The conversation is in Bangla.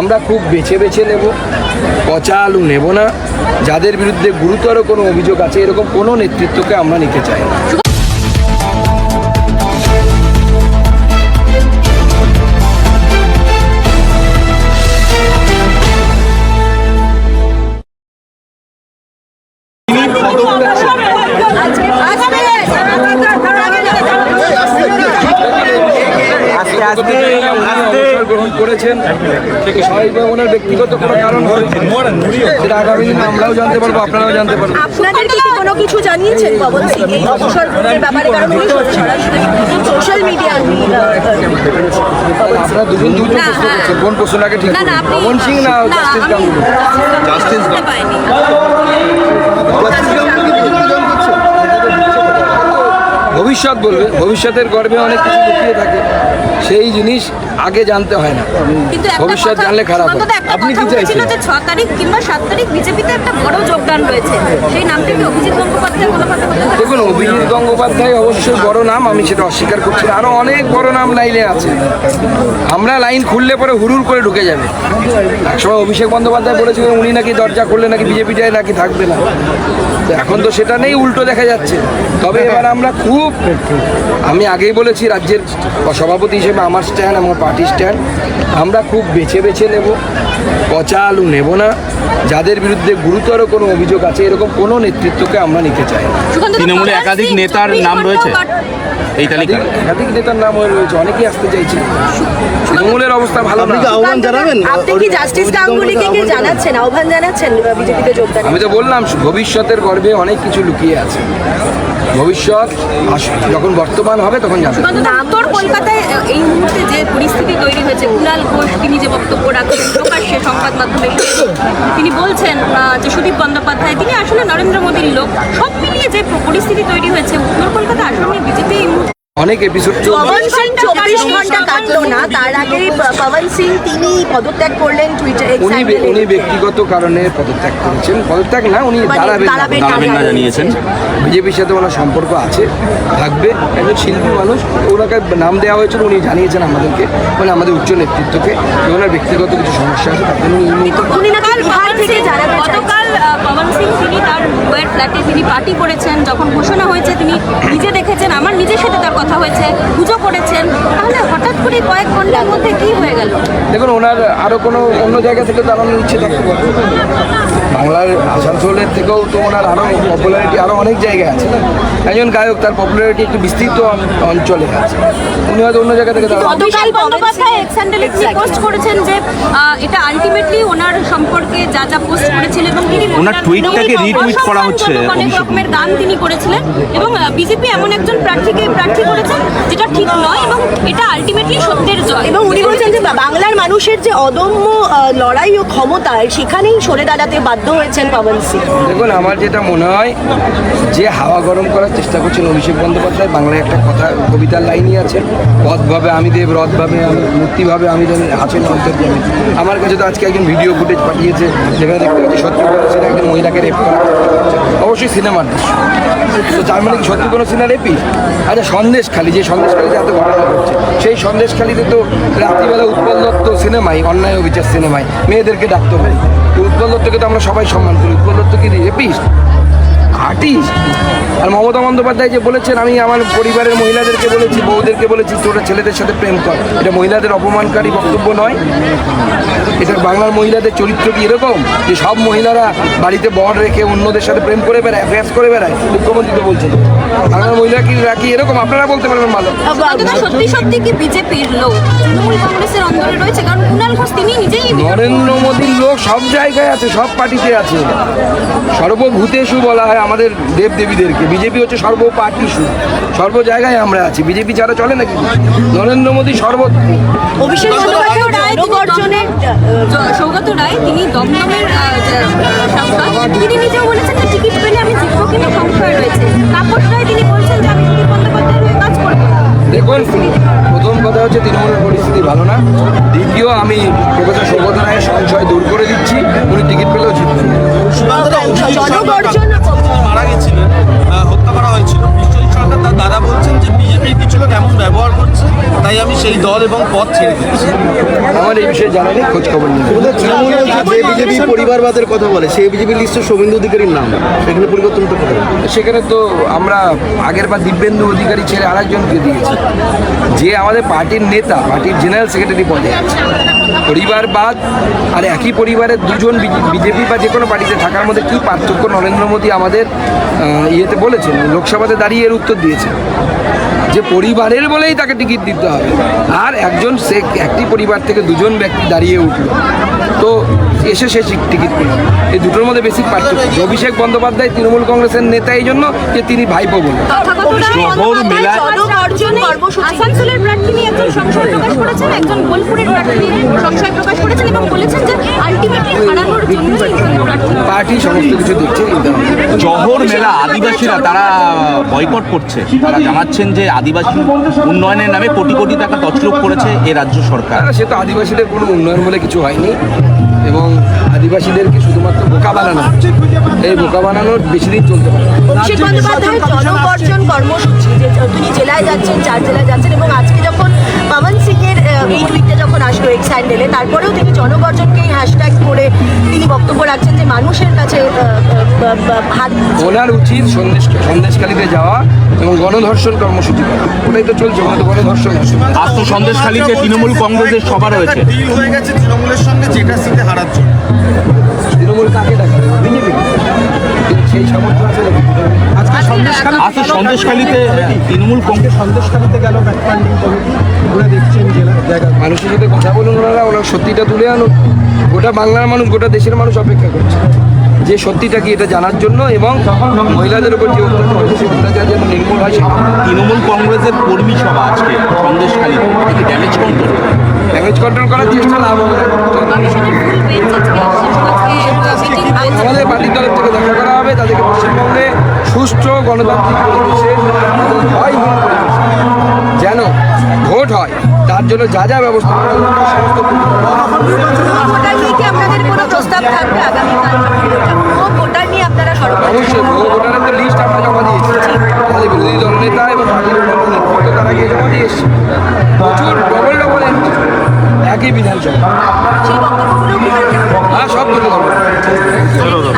আমরা খুব বেছে বেছে নেব। পচা আলু নেব না। যাদের বিরুদ্ধে গুরুতর কোনো অভিযোগ আছে, এরকম কোনো নেতৃত্বকে আমরা নিতে চাই স্বাভাবিকভাবে ওনার ব্যক্তিগত কোনো কারণ হয়েছে সেটা আগামী দিনে আমরাও জানতে পারব আপনারাও জানতে পারব আপনাদেরকে কি কোনো কিছু জানিয়েছেন পবন সিং? এই অবসর গ্রহণের ব্যাপারে কারণ উনি সোশ্যাল মিডিয়া আপনারা দুজন দুজন প্রশ্ন হ্যাঁ। করছেন কোন প্রশ্নটাকে ঠিক পবন সিং না না, জাস্টিস গাঙ্গুলি জাস্টিস শুনতে ভবিষ্যৎ বলবে ভবিষ্যতের গর্বে অনেক কিছু লুকিয়ে থাকে সেই জিনিস আগে জানতে হয় না। ভবিষ্যৎ জানলে খারাপ হয়। আপনি কি চাইছেন যে ছ তারিখ কিংবা সাত তারিখ বিজেপিতে একটা বড় যোগদান রয়েছে। সেই নামটি কি অভিজিৎ গঙ্গোপাধ্যায় কোনো কথা হতে দেখুন অভিজিৎ গঙ্গোপাধ্যায় অবশ্যই বড় নাম আমি সেটা অস্বীকার করছি না। আরও অনেক বড় নাম লাইনে আছে। আমরা লাইন খুললে পরে হুড়ুর করে ঢুকে যাবে। একসময় অভিষেক বন্দ্যোপাধ্যায় বলেছিলেন উনি নাকি দরজা খুললে নাকি বিজেপিটাই নাকি থাকবে না। তো এখন তো সেটা নেই উল্টো দেখা যাচ্ছে। তবে এবার আমরা খুব আমি আগেই বলেছি রাজ্যের সভাপতি হিসেবে আমার স্ট্যান্ড আমার পার্টি স্ট্যান্ড আমরা খুব বেছে বেছে নেব পচা আলু নেব না। যাদের বিরুদ্ধে গুরুতর কোনো অভিযোগ আছে এরকম কোনো নেতৃত্বকে আমরা নিতে চাই না। তৃণমূলে একাধিক নেতার নাম রয়েছে। এই তালিকা একাধিক একাধিক নেতার নাম হয়ে রয়েছে অনেকেই আসতে চাইছে। তৃণমূলের অবস্থা ভালো না। আহ্বান জানাবেন? আপনি কি জাস্টিস গাঙ্গুলিকে কি জানাচ্ছেন? আহ্বান জানাচ্ছেন বিজেপিতে যোগদান আমি তো বললাম ভবিষ্যতের গর্ভে অনেক কিছু লুকিয়ে আছে। ভবিষ্যৎ যখন বর্তমান হবে তখন জানতে উত্তর কলকাতায় এই মুহূর্তে যে পরিস্থিতি তৈরি হয়েছে কুণাল ঘোষ তিনি যে বক্তব্য রাখছেন প্রকাশ্যে সংবাদ মাধ্যমে তিনি বলছেন যে সুদীপ বন্দ্যোপাধ্যায় তিনি আসলে নরেন্দ্র মোদীর লোক। সব মিলিয়ে যে পরিস্থিতি তৈরি হয়েছে উত্তর কলকাতা আসলে বিজেপি এই মুহূর্তে অনেক এপিসোড পবন সিং চব্বিশ ঘণ্টা কাটলো না? তার আগে পবন সিং তিনি পদত্যাগ করলেন টুইটার উনি উনি ব্যক্তিগত কারণে পদত্যাগ করেছেন। পদত্যাগ না উনি মানে দাঁড়াবেন না। দাঁড়াবেন দাঁড়াবেন না জানিয়েছেন। বিজেপির সাথে ওনার সম্পর্ক আছে থাকবে। একজন শিল্পী মানুষ ওনাকে নাম দেওয়া হয়েছিল উনি জানিয়েছেন আমাদেরকে মানে আমাদের উচ্চ নেতৃত্বকে যে ওনার ব্যক্তিগত কিছু সমস্যা আছে তার জন্য উনি। গতকাল পবন সিং তিনি তার ফ্ল্যাটে তিনি পার্টি করেছেন। যখন ঘোষণা হয়েছে তিনি নিজে দেখেছেন। আমার নিজের সাথে তার কথা হয়েছে পুজো করেছেন তাহলে হঠাৎ করে কয়েক ঘণ্টার মধ্যে কি হয়ে গেল? দেখুন ওনার আরও কোনো অন্য জায়গা থেকে দাঁড়ানোর ইচ্ছে থাকতে বাংলার আসানসোলের থেকেও তো ওনার আরও পপুলারিটি আরও অনেক জায়গায় আছে। একজন গায়ক তার পপুলারিটি একটু বিস্তৃত অঞ্চলে আছে। উনি হয়তো অন্য জায়গা থেকে দাঁড়ানো গতকাল বন্দ্যোপাধ্যায় এক্স তিনি পোস্ট করেছেন যে এটা আলটিমেটলি ওনার সম্পর্কে যা যা পোস্ট করেছিলেন এবং তিনি ওনার তিনি retweet করা হচ্ছে, অভিষেক। রকমের গান তিনি করেছিলেন এবং বিজেপি এমন একজন প্রার্থীকে প্রার্থী করেছেন যেটা ঠিক নয় এবং এটা আলটিমেটলি সত্যের জয়। এবং উনি বলছেন যে বাংলার মানুষের যে অদম্য লড়াই ও ক্ষমতা সেখানেই সরে দাঁড়াতে বাধ্য হয়েছেন পবন সিং। দেখুন আমার যেটা মনে হয় যে হাওয়া গরম করার চেষ্টা করছেন অভিষেক বন্দ্যোপাধ্যায় বাংলায় একটা কথা কবিতার লাইনই আছে পথভাবে আমি দেব রথভাবে আমি মূর্তিভাবে আমি জানি আছেন অন্তর্জামী আমার কাছে তো আজকে একজন ভিডিও ফুটেজ পাঠিয়েছে যেখানে দেখতে পাচ্ছি সত্যি কোনো সিনে একজন মহিলাকে রেপ করা অবশ্যই সিনেমার দৃশ্য। তো তার মানে সত্যি কোনো সিনেমা রেপি আচ্ছা সন্দেশখালি যে সন্দেশখালিতে এত ঘটনা ঘটছে। সেই সন্দেশখালিতে তো রাত্রিবেলা উৎপল দত্ত সিনেমাই, অন্যায় অবিচার সিনেমায় মেয়েদেরকে ডাকতে পারি উৎপল দত্তকে তো আমরা সবাই সম্মান করি। উৎপল দত্ত কি রেপিস্ট আর্টিস্ট? আর মমতা বন্দ্যোপাধ্যায় যে বলেছেন আমি আমার পরিবারের মহিলাদেরকে বলেছি বউদেরকে বলেছি তোরা ছেলেদের সাথে প্রেম কর। এটা মহিলাদের অপমানকারী বক্তব্য নয়। এটা বাংলার মহিলাদের চরিত্র কি এরকম? যে সব মহিলারা বাড়িতে বর রেখে অন্যদের সাথে প্রেম করে বেড়ায় অ্যাফেয়ার্স করে বেড়ায়? মুখ্যমন্ত্রী তো বলছেন। বাংলার মহিলা কি রাখি এরকম? আপনারা বলতে পারবেন ভালো। সত্যি সত্যি কি বিজেপির লোক? তৃণমূল কংগ্রেসের অন্দরে রয়েছে কারণ কুণাল ঘোষ তিনি নিজেই নরেন্দ্র মোদীর লোক সব জায়গায় আছে সব পার্টিতে আছে। সর্বভূতেষু বলা হয় আমাদের দেব দেবীদেরকে বিজেপি হচ্ছে সর্ব পার্টিসু সর্ব জায়গায় আমরা আছি। বিজেপি ছাড়া চলে নাকি? নরেন্দ্র মোদী সর্বত্র অভিষেক সৌগত রায় তিনি জনগর্জনের জ- সৌগত রায় তিনি দমদমের আহ, যে- সাংসদ। তিনি নিজেও বলেছেন যে টিকিট পেলে আমি জিতবো কিনা সংশয় রয়েছে। তাপস রায় তিনি বলছেন যে আমি সুদীপ বন্দ্যোপাধ্যায়ের হয়ে কাজ করব। দেখুন প্রথম কথা হচ্ছে তৃণমূলের পরিস্থিতি ভালো না। দ্বিতীয় আমি প্রফেসর সৌগত রায়ের সংশয় দূর করে দিচ্ছি। উনি টিকিট পেলেও জিতবেন। ব্যবহার করছে তাই আমি সেই দল এবং পথ ছেড়ে দিচ্ছি আমার এই বিষয়ে জানা নেই খোঁজ খবর নেই তৃণমূল যে বিজেপি পরিবারবাদের কথা বলে সেই বিজেপি লিস্টে শুভেন্দু অধিকারীর নাম। সেখানে পরিবর্তন করতে পারে সেখানে তো আমরা আগের বার দিব্যেন্দু অধিকারী ছেড়ে আরেকজনকে দিয়েছি। যে আমাদের পার্টির নেতা পার্টির জেনারেল সেক্রেটারি পদে আছে। পরিবারবাদ আর একই পরিবারের দুজন বিজেপি বা যে কোনো পার্টিতে থাকার মধ্যে কী পার্থক্য নরেন্দ্র মোদী আমাদের ইয়েতে বলেছেন লোকসভাতে দাঁড়িয়ে এর উত্তর দিয়েছেন। যে পরিবারের বলেই তাকে টিকিট দিতে হবে। আর একজন সে একটি পরিবার থেকে দুজন ব্যক্তি দাঁড়িয়ে উঠল। তো এসে সে টিকিট পেল। এই দুটোর মধ্যে বেসিক পার্থক্য অভিষেক বন্দ্যোপাধ্যায় তৃণমূল কংগ্রেসের নেতা এই জন্য যে তিনি ভাইপো বলে। অভিষেক বন্দ্যোপাধ্যায় জনগর্জন কর্মসূচি। আসানসোলের প্রার্থী একজন সংশয় প্রকাশ করেছেন একজন বোলপুরের প্রার্থী সংশয় প্রকাশ করেছেন এবং বলেছেন যে আলটিমেটলি হারানোর জন্য পার্টি সমস্ত কিছু দেখছে জহর মেলা আদিবাসীরা তারা বয়কট করছে। তারা জানাচ্ছেন যে আদিবাসী উন্নয়নের নামে কোটি কোটি টাকা তছরূপ করেছে এ রাজ্য সরকার সে তো আদিবাসীদের কোনো উন্নয়ন বলে কিছু হয়নি এবং আদিবাসীদেরকে শুধুমাত্র বোকা বানানো এই বোকা বানানোর বেশি দিন চলতে পারে। অভিষেক বন্দ্যোপাধ্যায়ের জনগর্জন কর্মসূচি যে তিনি জেলায় যাচ্ছেন চার জেলায় যাচ্ছেন এবং আজকে যখন পবন সিং এর এই টুইটটা যখন আসলো এক্স হ্যান্ডেলে তারপরেও তিনি জনগর্জনকে হ্যাশট্যাগ করে তিনি বক্তব্য রাখছেন যে মানুষের কাছে বলার হাত ওনার উচিত সন্দেশ সন্দেশকালীতে যাওয়া এবং গণধর্ষণ কর্মসূচি করা। ওটাই তো চলছে ওখানে তো গণধর্ষণ আজ তো সন্দেশখালীতে তৃণমূল কংগ্রেসের সভা রয়েছে। ডিল হয়ে গেছে তৃণমূলের সঙ্গে যেটা সিটে হারার জন্য তৃণমূল কাকে ডাকা? বিজেপি। সেই সামর্থ্য আছে নাকি? আজ তো সন্দেশখালীতে তৃণমূল কংগ্রেস সন্দেশখালীতে গেল ব্যাকপ্যান্ডিং কমিটি ঘুরে দেখছেন জেলা জায়গা মানুষের সাথে কথা বলুন ওনারা ওনার সত্যিটা তুলে আনুন। গোটা বাংলার মানুষ গোটা দেশের মানুষ অপেক্ষা করছে। যে সত্যিটা কি এটা জানার জন্য এবং মহিলাদের উপর যে অত্যাচার হয়েছে সেই অত্যাচার যেন নির্মূল হয় তৃণমূল কংগ্রেসের কর্মী সভা আজকে কি ড্যামেজ কন্ট্রোল ড্যামেজ কন্ট্রোল করার চেষ্টা লাভ হবে। না। আমাদের পার্টির তরফ থেকে দেখা করা হবে তাদেরকে পশ্চিমবঙ্গে সুষ্ঠু গণতান্ত্রিক পরিবেশে যেন ভোট হয় তার জন্য যা যা ব্যবস্থা অবশ্যই বহু ভোটারের তো লিস্ট আমরা জমা দিয়েছি। আমাদের বিরোধী দলনেতা এবং তারা গিয়ে জমা দিয়ে এসছে। প্রচুর একই বিধানসভা? হ্যাঁ সব ধরবো আপনার